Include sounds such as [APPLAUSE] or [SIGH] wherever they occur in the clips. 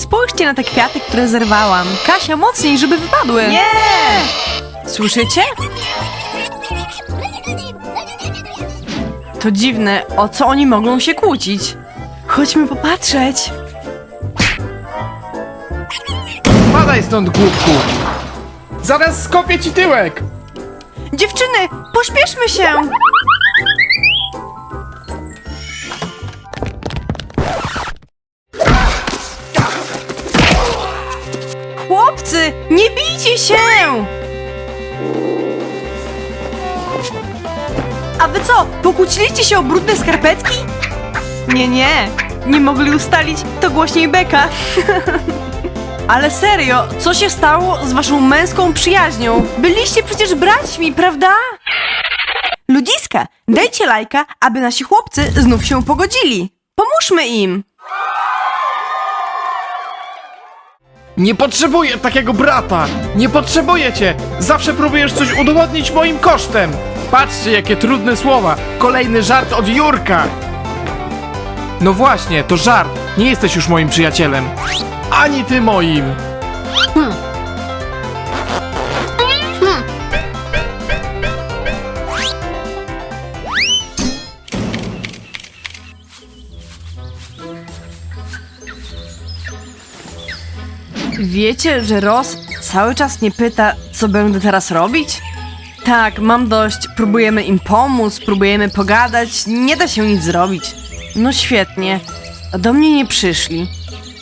Spójrzcie na te kwiaty, które zerwałam. Kasia, mocniej, żeby wypadły. Nie! Słyszycie? To dziwne, o co oni mogą się kłócić? Chodźmy popatrzeć. Padaj stąd, głupku! Zaraz skopię ci tyłek! Dziewczyny, pośpieszmy się! Nie bijcie się! A wy co, pokłóciliście się o brudne skarpetki? Nie, nie, nie mogli ustalić, to głośniej beka. [LAUGHS] Ale serio, co się stało z waszą męską przyjaźnią? Byliście przecież braćmi, prawda? Ludziska, dajcie lajka, aby nasi chłopcy znów się pogodzili. Pomóżmy im. Nie potrzebuję takiego brata! Nie potrzebuję cię! Zawsze próbujesz coś udowodnić moim kosztem! Patrzcie, jakie trudne słowa! Kolejny żart od Jurka! No właśnie, to żart! Nie jesteś już moim przyjacielem! Ani ty moim! Wiecie, że Ross cały czas mnie pyta, co będę teraz robić? Tak, mam dość. Próbujemy im pomóc, próbujemy pogadać, nie da się nic zrobić. No świetnie. Do mnie nie przyszli.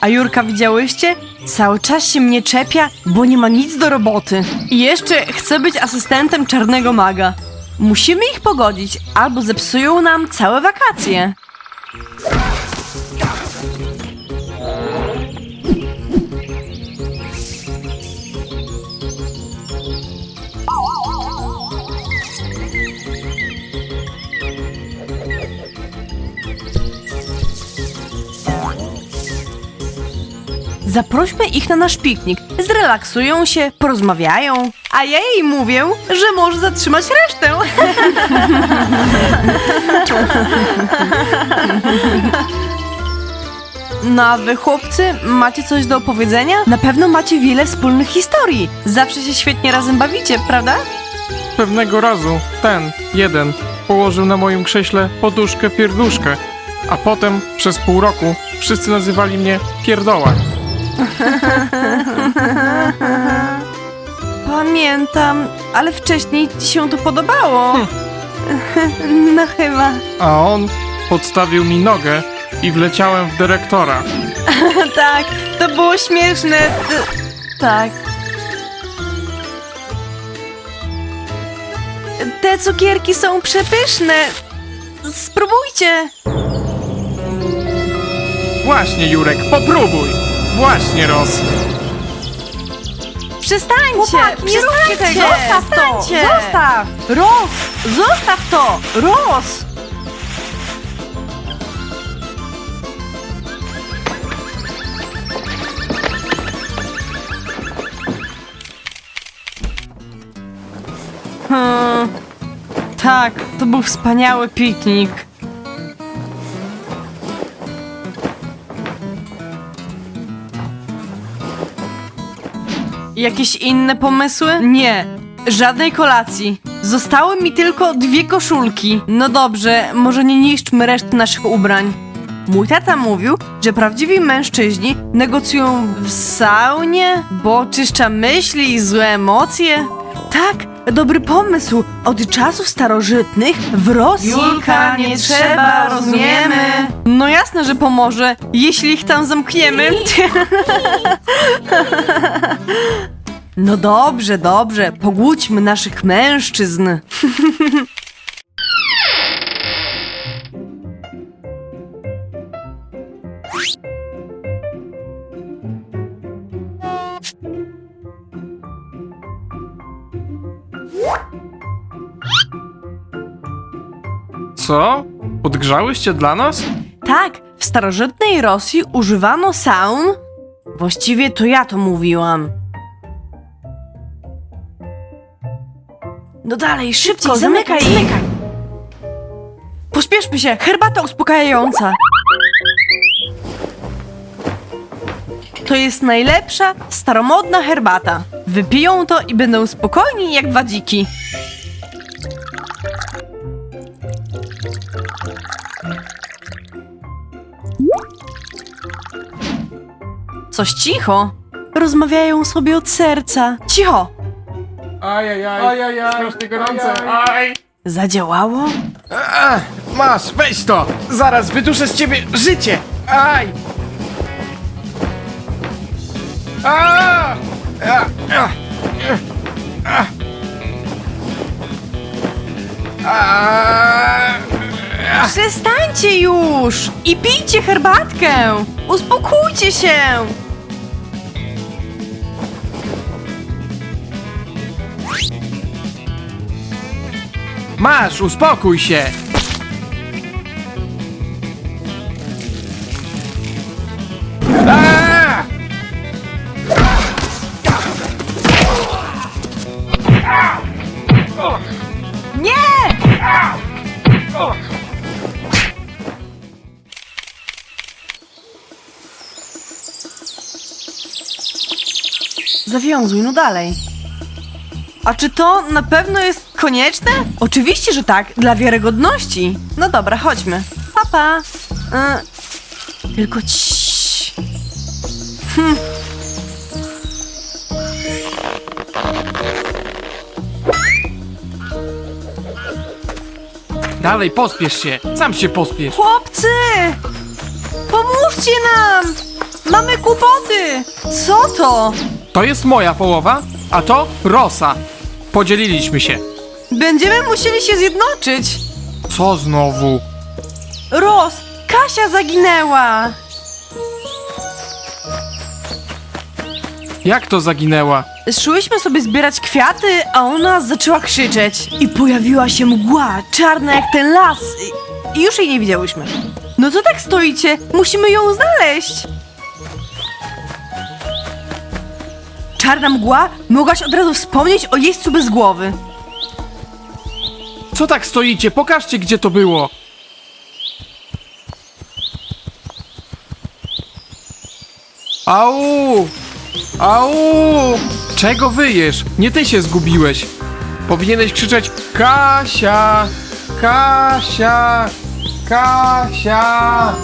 A Jurka widziałyście? Cały czas się mnie czepia, bo nie ma nic do roboty. I jeszcze chce być asystentem czarnego maga. Musimy ich pogodzić, albo zepsują nam całe wakacje. Zaprośmy ich na nasz piknik. Zrelaksują się, porozmawiają. A ja jej mówię, że może zatrzymać resztę. [LAUGHS] No a wy chłopcy, macie coś do opowiedzenia? Na pewno macie wiele wspólnych historii. Zawsze się świetnie razem bawicie, prawda? Pewnego razu ten, jeden, położył na moim krześle poduszkę pierduszkę, a potem przez pół roku wszyscy nazywali mnie Pierdoła. Pamiętam, ale wcześniej ci się to podobało. [LAUGHS] No chyba. A on podstawił mi nogę i wleciałem w dyrektora. [LAUGHS] Tak, to było śmieszne. Tak. Te cukierki są przepyszne. Spróbujcie. Właśnie, Jurek, popróbuj! Właśnie, Ros. Przestańcie. Chłopaki, nie róbcie przestańcie. tego. Zostaw to. Przestańcie. Zostaw. Ros, zostaw to. Ros. Hmm. Tak, to był wspaniały piknik. Jakieś inne pomysły? Nie, żadnej kolacji. Zostały mi tylko dwie koszulki. No dobrze, może nie niszczmy reszty naszych ubrań. Mój tata mówił, że prawdziwi mężczyźni negocjują w saunie, bo oczyszcza myśli i złe emocje. Tak, dobry pomysł. Od czasów starożytnych w Rosji Julka, nie trzeba, rozumiemy. No jasne, że pomoże, jeśli ich tam zamkniemy. [LAUGHS] No dobrze, dobrze, pogłódźmy naszych mężczyzn. [LAUGHS] Co? Podgrzałyście dla nas? Tak, w starożytnej Rosji używano saun. Właściwie to ja to mówiłam. No dalej, szybko, zamykaj, zamykaj. Pospieszmy się, herbata uspokajająca. To jest najlepsza, staromodna herbata. Wypiją to i będą spokojni jak wadziki. Coś cicho. Rozmawiają sobie od serca. Cicho. Ajajaj, ajajaj, strasznie gorące, aj. Zadziałało? A, masz, weź to! Zaraz wyduszę z ciebie życie! Aj! A! A! A! A! A! Przestańcie już! I pijcie herbatkę! Uspokójcie się! Masz, uspokój się! Nie! Zawiązuj, no dalej. A czy to na pewno jest konieczne? Oczywiście, że tak, dla wiarygodności. No dobra, chodźmy. Papa. Y, tylko ciii. Dalej, pospiesz się! Sam się pospiesz! Chłopcy! Pomóżcie nam! Mamy kłopoty! Co to? To jest moja połowa, a to Rosa. Podzieliliśmy się. Będziemy musieli się zjednoczyć. Co znowu? Ros, Kasia zaginęła. Jak to zaginęła? Szłyśmy sobie zbierać kwiaty, a ona zaczęła krzyczeć. I pojawiła się mgła, czarna jak ten las. I- I już jej nie widziałyśmy. No co tak stoicie? Musimy ją znaleźć. Czarna mgła? Mogłaś od razu wspomnieć o jeźdźcu bez głowy. Co tak stoicie? Pokażcie, gdzie to było. Au! Au! Czego wyjesz? Nie ty się zgubiłeś. Powinieneś krzyczeć Kasia! Kasia! Kasia!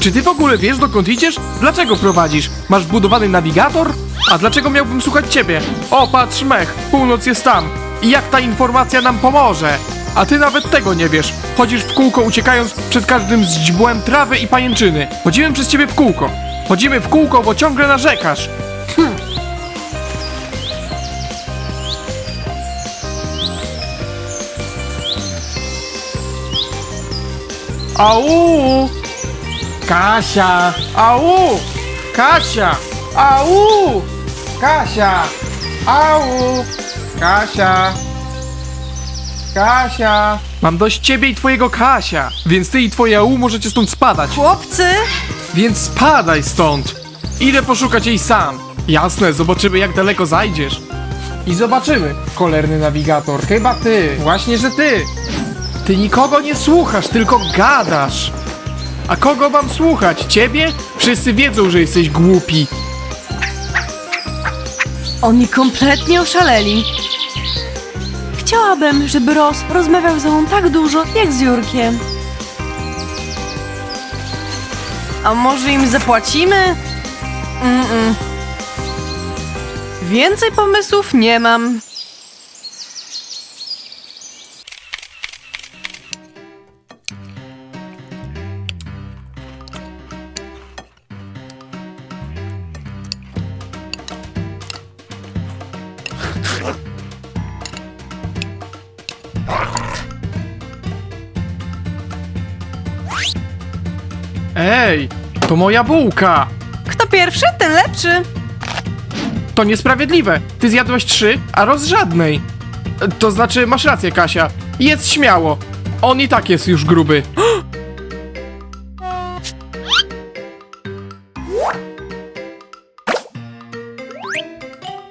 Czy ty w ogóle wiesz, dokąd idziesz? Dlaczego prowadzisz? Masz budowany nawigator? A dlaczego miałbym słuchać ciebie? O, patrz, mech, północ jest tam. I jak ta informacja nam pomoże? A ty nawet tego nie wiesz. Chodzisz w kółko, uciekając przed każdym źdźbłem trawy i pajęczyny. Chodzimy przez ciebie w kółko. Chodzimy w kółko, bo ciągle narzekasz. Au! Kasia! Au! Kasia! Au! Kasia! Au! Kasia! Kasia! Mam dość ciebie i twojego Kasia, więc ty i twoje au możecie stąd spadać. Chłopcy! Więc spadaj stąd! Idę poszukać jej sam. Jasne, zobaczymy jak daleko zajdziesz. I zobaczymy, cholerny nawigator. Chyba ty. Właśnie, że ty. Ty nikogo nie słuchasz, tylko gadasz. A kogo mam słuchać? Ciebie? Wszyscy wiedzą, że jesteś głupi. Oni kompletnie oszaleli. Chciałabym, żeby Ros rozmawiał ze mną tak dużo, jak z Jurkiem. A może im zapłacimy? Mm-mm. Więcej pomysłów nie mam. Ej, to moja bułka. Kto pierwszy, ten lepszy. To niesprawiedliwe. Ty zjadłeś trzy, a roz żadnej. E, To znaczy, masz rację, Kasia. Jedz śmiało. On i tak jest już gruby. [GASPS]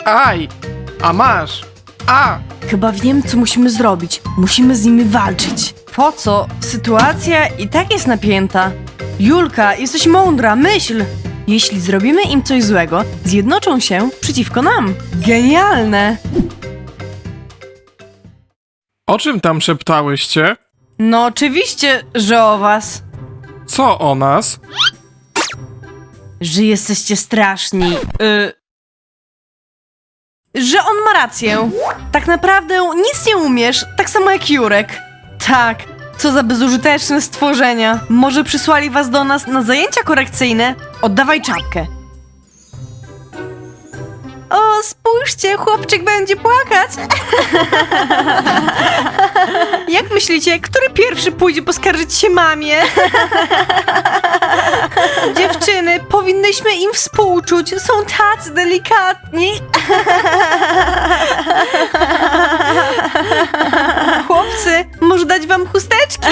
Aj! A masz! A! Chyba wiem, co musimy zrobić. Musimy z nimi walczyć. Po co? Sytuacja i tak jest napięta. Julka, jesteś mądra, myśl! Jeśli zrobimy im coś złego, zjednoczą się przeciwko nam. Genialne! O czym tam szeptałyście? No oczywiście, że o was. Co o nas? Że jesteście straszni. Y... Że on ma rację. Tak naprawdę nic nie umiesz, tak samo jak Jurek. Tak, co za bezużyteczne stworzenia. Może przysłali was do nas na zajęcia korekcyjne? Oddawaj czapkę. O, spójrzcie, chłopczyk będzie płakać. [LAUGHS] Jak myślicie, który pierwszy pójdzie poskarżyć się mamie? [LAUGHS] Dziewczyny, powinnyśmy im współczuć. Są tacy delikatni. [LAUGHS] chusteczki?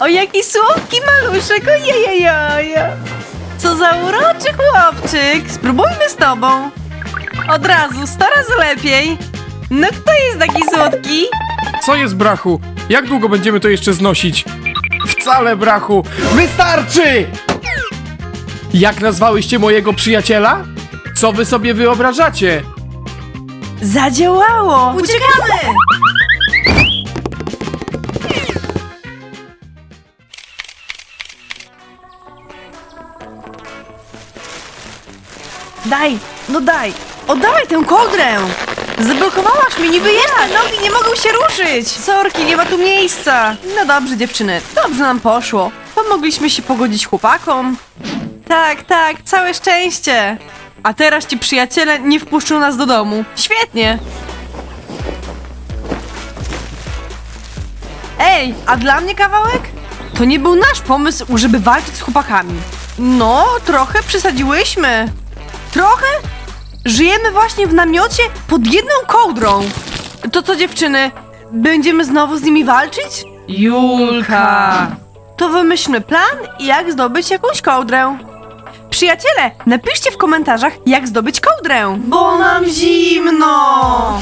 O, jaki słodki maluszek, ojejejojo. Co za uroczy chłopczyk. Spróbujmy z tobą. Od razu, sto razy lepiej. No kto jest taki słodki? Co jest, brachu? Jak długo będziemy to jeszcze znosić? Wcale, brachu! Wystarczy! Jak nazwałyście mojego przyjaciela? Co wy sobie wyobrażacie? Zadziałało! Uciekamy! Daj, no daj! Oddawaj tę kołdrę! Zablokowałaś mnie, niby jedna, nogi nie mogą się ruszyć! Sorki, nie ma tu miejsca! No dobrze, dziewczyny, dobrze nam poszło. Pomogliśmy się pogodzić chłopakom. Tak, tak, całe szczęście! A teraz ci przyjaciele nie wpuszczą nas do domu. Świetnie! Ej, a dla mnie kawałek? To nie był nasz pomysł, żeby walczyć z chłopakami. No, trochę przesadziłyśmy. Trochę? Żyjemy właśnie w namiocie pod jedną kołdrą. To co, dziewczyny? Będziemy znowu z nimi walczyć? Julka! To wymyślmy plan, jak zdobyć jakąś kołdrę. Przyjaciele, napiszcie w komentarzach, jak zdobyć kołdrę. Bo nam zimno!